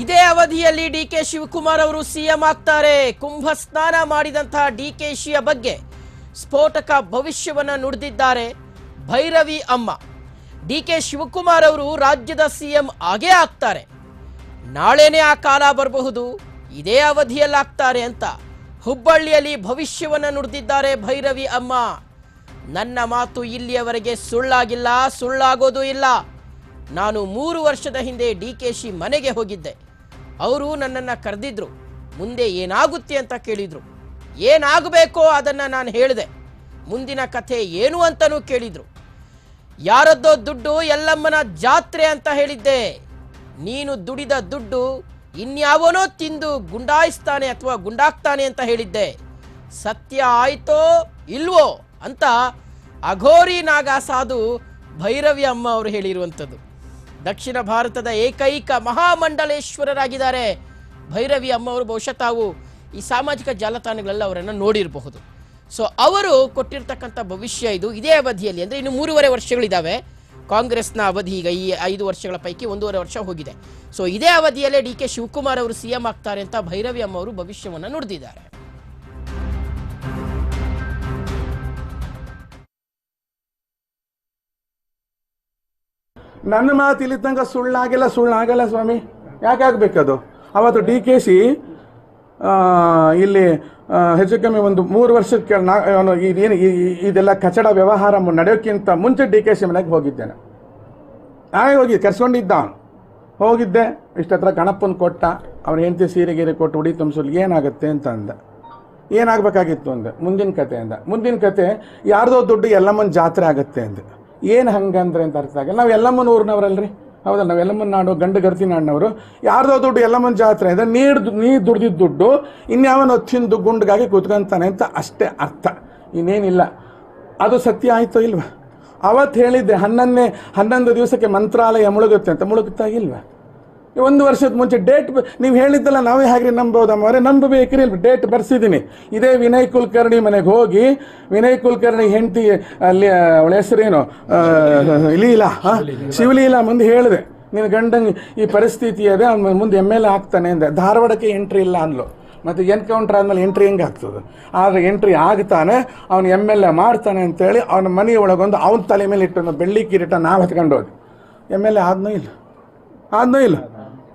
ಇದೇ ಅವಧಿಯಲ್ಲಿ D K Shivakumar ಅವರು ಸಿಎಂ ಆಗ್ತಾರೆ. ಕುಂಭ ಸ್ನಾನ ಮಾಡಿದಂತಹ ಡಿ ಕೆ ಶಿಯ ಬಗ್ಗೆ ಸ್ಫೋಟಕ ಭವಿಷ್ಯವನ್ನು ನುಡಿದಿದ್ದಾರೆ ಭೈರವಿ ಅಮ್ಮ. ಡಿ ಕೆ ಶಿವಕುಮಾರ್ ಅವರು ರಾಜ್ಯದ ಸಿಎಂ ಆಗೇ ಆಗ್ತಾರೆ. ನಾಳೆನೇ ಆ ಕಾಲ ಬರಬಹುದು. ಇದೇ ಅವಧಿಯಲ್ಲಾಗ್ತಾರೆ ಅಂತ ಹುಬ್ಬಳ್ಳಿಯಲ್ಲಿ ಭವಿಷ್ಯವನ್ನು ನುಡಿದಿದ್ದಾರೆ ಭೈರವಿ ಅಮ್ಮ. ನನ್ನ ಮಾತು ಇಲ್ಲಿಯವರೆಗೆ ಸುಳ್ಳಾಗಿಲ್ಲ, ಸುಳ್ಳಾಗೋದು ಇಲ್ಲ. ನಾನು ಮೂರು ವರ್ಷದ ಹಿಂದೆ ಡಿ ಕೆ ಶಿ ಮನೆಗೆ ಹೋಗಿದ್ದೆ. ಅವರು ನನ್ನನ್ನು ಕರೆದಿದ್ರು. ಮುಂದೆ ಏನಾಗುತ್ತೆ ಅಂತ ಕೇಳಿದರು. ಏನಾಗಬೇಕೋ ಅದನ್ನು ನಾನು ಹೇಳಿದೆ. ಮುಂದಿನ ಕಥೆ ಏನು ಅಂತಲೂ ಕೇಳಿದರು. ಯಾರದ್ದೋ ದುಡ್ಡು ಎಲ್ಲಮ್ಮನ ಜಾತ್ರೆ ಅಂತ ಹೇಳಿದ್ದೆ. ನೀನು ದುಡಿದ ದುಡ್ಡು ಇನ್ಯಾವನೋ ತಿಂದು ಗುಂಡಾಯಿಸ್ತಾನೆ ಅಥವಾ ಗುಂಡಾಗ್ತಾನೆ ಅಂತ ಹೇಳಿದ್ದೆ. ಸತ್ಯ ಆಯ್ತೋ ಇಲ್ವೋ ಅಂತ ಅಘೋರಿ ನಾಗ ಸಾಧು ಭೈರವಿ ಅಮ್ಮ ಅವರು ಹೇಳಿರುವಂಥದ್ದು. ದಕ್ಷಿಣ ಭಾರತದ ಏಕೈಕ ಮಹಾಮಂಡಲೇಶ್ವರರಾಗಿದ್ದಾರೆ. ಭೈರವಿ ಅಮ್ಮ ಅವರು ಬಹುಶಃ ತಾವು ಈ ಸಾಮಾಜಿಕ ಜಾಲತಾಣಗಳೆಲ್ಲ ಅವರನ್ನು ನೋಡಿರಬಹುದು. ಸೊ ಅವರು ಕೊಟ್ಟಿರ್ತಕ್ಕಂಥ ಭವಿಷ್ಯ ಇದು ಇದೇ ಅವಧಿಯಲ್ಲಿ, ಅಂದರೆ ಇನ್ನು ಮೂರುವರೆ ವರ್ಷಗಳಿದ್ದಾವೆ. ಕಾಂಗ್ರೆಸ್ನ ಅವಧಿ ಈಗ ಈ ಐದು ವರ್ಷಗಳ ಪೈಕಿ ಒಂದೂವರೆ ವರ್ಷ ಹೋಗಿದೆ. ಸೊ ಇದೇ ಅವಧಿಯಲ್ಲೇ ಡಿ ಕೆ ಶಿವಕುಮಾರ್ ಅವರು ಸಿ ಎಂ ಆಗ್ತಾರೆ ಅಂತ ಭೈರವಿ ಅಮ್ಮ ಅವರು ಭವಿಷ್ಯವನ್ನು ನುಡಿದಿದ್ದಾರೆ. ನನ್ನ ಮಾತು ಇಲ್ಲಿ ತನಕ ಸುಳ್ಳಾಗಿಲ್ಲ, ಸುಳ್ಳಾಗಲ್ಲ ಸ್ವಾಮಿ. ಯಾಕೆ ಆಗ್ಬೇಕದು? ಅವತ್ತು ಡಿ ಕೆ ಸಿ ಇಲ್ಲಿ ಹೆಚ್ಚು ಕಮ್ಮಿ ಒಂದು ಮೂರು ವರ್ಷಕ್ಕೆ ನಾ ಇದೇನು ಇದೆಲ್ಲ ಕಚಡ ವ್ಯವಹಾರ ನಡೆಯೋಕ್ಕಿಂತ ಮುಂಚೆ ಡಿ ಕೆ ಸಿ ಮನೆಗೆ ಹೋಗಿದ್ದೇನೆ. ನಾನೇ ಹೋಗಿ ಕರ್ಸ್ಕೊಂಡಿದ್ದ ಹೋಗಿದ್ದೆ, ಇಷ್ಟತ್ರ ಗಣಪ್ಪನ ಕೊಟ್ಟ, ಅವನ ಹೆಂಡತಿ ಸೀರೆ ಗೀರೆ ಕೊಟ್ಟು ಉಡಿ ತುಂಬಿಸಲು ಏನಾಗುತ್ತೆ ಅಂತ ಅಂದ. ಏನಾಗಬೇಕಾಗಿತ್ತು ಅಂದೆ? ಮುಂದಿನ ಕತೆ ಅಂದ. ಮುಂದಿನ ಕತೆ ಯಾರ್ದೋ ದುಡ್ಡು ಎಲ್ಲಮ್ಮನ ಜಾತ್ರೆ ಆಗುತ್ತೆ ಅಂದೆ. ಏನು ಹಂಗಂದ್ರೆ ಅಂತ ಅರ್ಥ ಆಗಲ್ಲ. ನಾವು ಎಲ್ಲಮ್ಮನ ಊರಿನವರಲ್ರಿ? ಹೌದಲ್ಲ, ನಾವು ಎಲ್ಲಮ್ಮನ ನಾಡು, ಗಂಡು ಗರ್ತಿ ನಾಡಿನವರು. ಯಾರ್ದೋ ದುಡ್ಡು ಎಲ್ಲಮ್ಮನ ಜಾತ್ರೆ ಇದೆ ನೀರು ನೀ ದುಡ್ದಿದ್ದ ದುಡ್ಡು ಇನ್ಯಾವನೋ ತಿಂದು ಗುಂಡ್ಗಾಗಿ ಕೂತ್ಕೊಂತಾನೆ ಅಂತ ಅಷ್ಟೇ ಅರ್ಥ. ಇನ್ನೇನಿಲ್ಲ. ಅದು ಸತ್ಯ ಆಯಿತೋ ಇಲ್ವಾ? ಅವತ್ತು ಹೇಳಿದ್ದೆ, ಹನ್ನೊಂದನೇ ಹನ್ನೊಂದು ದಿವಸಕ್ಕೆ ಮಂತ್ರಾಲಯ ಮುಳುಗುತ್ತೆ ಅಂತ ಮುಳುಗುತ್ತಾ ಇಲ್ವಾ? ಒಂದು ವರ್ಷದ ಮುಂಚೆ ಡೇಟ್ ನೀವು ಹೇಳಿದ್ದಲ್ಲ ನಾವೇ ಹಾಗೆ ನಂಬೋದಮ್ಮ ಅವರೇ ನಂಬಬೇಕ್ರಿ ಡೇಟ್ ಬರ್ಸಿದ್ದೀನಿ. ಇದೇ ವಿನಯ್ ಕುಲಕರ್ಣಿ ಮನೆಗೆ ಹೋಗಿ, ವಿನಯ್ ಕುಲಕರ್ಣಿ ಹೆಂಡತಿ, ಅಲ್ಲಿ ಅವಳ ಹೆಸರೇನು? ಲೀಲಾ? ಶಿವಲೀಲಾ ಮುಂದೆ ಹೇಳಿದೆ. ನಿನ್ನ ಗಂಡಂಗೆ ಈ ಪರಿಸ್ಥಿತಿ ಅದೇ, ಅವ್ನು ಮುಂದೆ ಎಂ ಎಲ್ ಎ ಆಗ್ತಾನೆ ಅಂದೆ. ಧಾರವಾಡಕ್ಕೆ ಎಂಟ್ರಿ ಇಲ್ಲ ಅನ್ಲು ಮತ್ತು ಎನ್ಕೌಂಟ್ರ್ ಆದಮೇಲೆ ಎಂಟ್ರಿ ಹೆಂಗೆ ಆಗ್ತದೆ ಆದರೆ ಎಂಟ್ರಿ ಆಗ್ತಾನೆ, ಅವ್ನು ಎಂ ಎಲ್ ಎ ಮಾಡ್ತಾನೆ ಅಂತೇಳಿ ಅವನ ಮನೆಯ ಒಳಗೊಂದು ಅವನ ತಲೆ ಮೇಲೆ ಇಟ್ಟು ಬೆಳ್ಳಿ ಕಿರೀಟ ನಾವು ಹತ್ಕೊಂಡು ಹೋದ್ವಿ. ಎಂ ಎಲ್ ಎ ಆದ್ನೂ ಇಲ್ಲ? ಆದ್ನೂ ಇಲ್ಲ?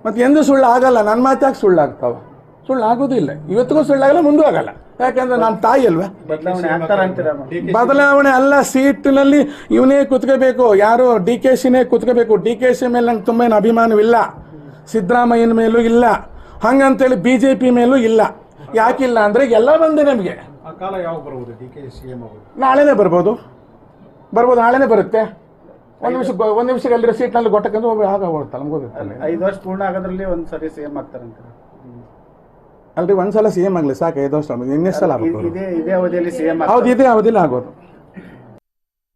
ಮತ್ತು ಎಂದೂ ಸುಳ್ಳು ಆಗಲ್ಲ ನನ್ನ ಮಾತಾಗಿ ಸುಳ್ಳು ಆಗ್ತಾವ ಸುಳ್ಳು ಆಗೋದಿಲ್ಲ ಇವತ್ತಿಗೂ ಸುಳ್ಳಾಗಲ್ಲ ಮುಂದೂ ಆಗಲ್ಲ. ಯಾಕಂದ್ರೆ ನಾನು ತಾಯಿ ಅಲ್ವಾ? ಬದಲಾವಣೆ ಅಲ್ಲ ಸೀಟ್ನಲ್ಲಿ ಇವನೇ ಕುತ್ಕೋಬೇಕು. ಯಾರೋ ಡಿ ಕೆ ಸಿನೇ ಕುತ್ಕೋಬೇಕು. ಡಿ ಕೆ ಸಿ ಮೇಲೆ ನಂಗೆ ತುಂಬ ಏನು ಅಭಿಮಾನವಿಲ್ಲ ಸಿದ್ದರಾಮಯ್ಯನ ಮೇಲೂ ಇಲ್ಲ. ಹಂಗಂತೇಳಿ ಬಿ ಜೆ ಪಿ ಮೇಲೂ ಇಲ್ಲ. ಯಾಕಿಲ್ಲ ಅಂದರೆ ಎಲ್ಲ ಬಂದೆ ನಮಗೆ. ಆ ಕಾಲ ಯಾವಾಗ ಬರ್ಬೋದು ಡಿ ಕೆ ಸಿ ಎಂ ಅವರು? ನಾಳೆನೇ ಬರ್ಬೋದು. ಬರ್ಬೋದು ನಾಳೆನೇ ಬರುತ್ತೆ. ಒಂದು ನಿಮಿಷ ಒಂದು ನಿಮಿಷಕ್ಕೆ ನಲ್ಲಿ ಸೀಟ್ನಲ್ಲಿ ಹೋಗಿ ಆಗ ಹೋಗ್ತಲ್ಲ ನಮ್ಗೆ ಗೊತ್ತಿಲ್ಲ. ಐದು ವರ್ಷ ಪೂರ್ಣ ಆಗೋದ್ರಲ್ಲಿ ಒಂದ್ ಸರಿ ಸೇಮ್ ಆಗ್ತಾರಂತ. ಅಲ್ರಿ ಒಂದ್ಸಲ ಸಿ ಎಂ ಆಗಲಿ ಸಾಕು ಐದು ವರ್ಷ ಇನ್ನೆಷ್ಟು ಸಲ ಆಗುತ್ತೆ ಇದೇ ಇದೇ ಅವಧಿಯಲ್ಲಿ ಸಿ ಎಂ ಹೌದು ಇದೇ ಅವಧಿಯಲ್ಲಿ ಆಗೋದು.